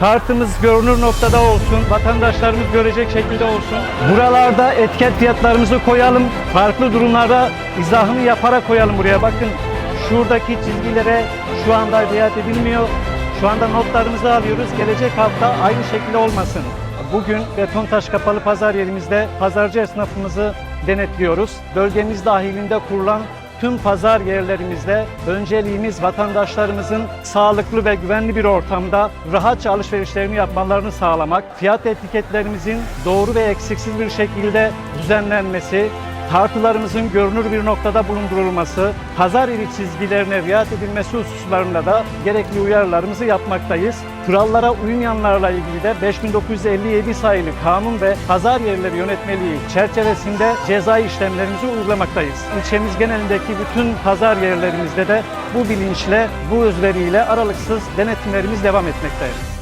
Tartımız görünür noktada olsun, vatandaşlarımız görecek şekilde olsun. Buralarda etiket fiyatlarımızı koyalım. Farklı durumlarda izahını yaparak koyalım buraya. Bakın şuradaki çizgilere şu anda riayet edilmiyor. Şu anda notlarımızı alıyoruz. Gelecek hafta aynı şekilde olmasın. Bugün beton taş kapalı pazar yerimizde pazarcı esnafımızı denetliyoruz. Bölgemiz dahilinde kurulan tüm pazar yerlerimizde önceliğimiz vatandaşlarımızın sağlıklı ve güvenli bir ortamda rahatça alışverişlerini yapmalarını sağlamak, fiyat etiketlerimizin doğru ve eksiksiz bir şekilde düzenlenmesi, tartılarımızın görünür bir noktada bulundurulması, pazar yeri çizgilerine riayet edilmesi hususlarında da gerekli uyarılarımızı yapmaktayız. Kurallara uymayanlarla ilgili de 5957 sayılı kanun ve pazar yerleri yönetmeliği çerçevesinde cezai işlemlerimizi uygulamaktayız. İlçemiz genelindeki bütün pazar yerlerimizde de bu bilinçle, bu özveriyle aralıksız denetimlerimiz devam etmektedir.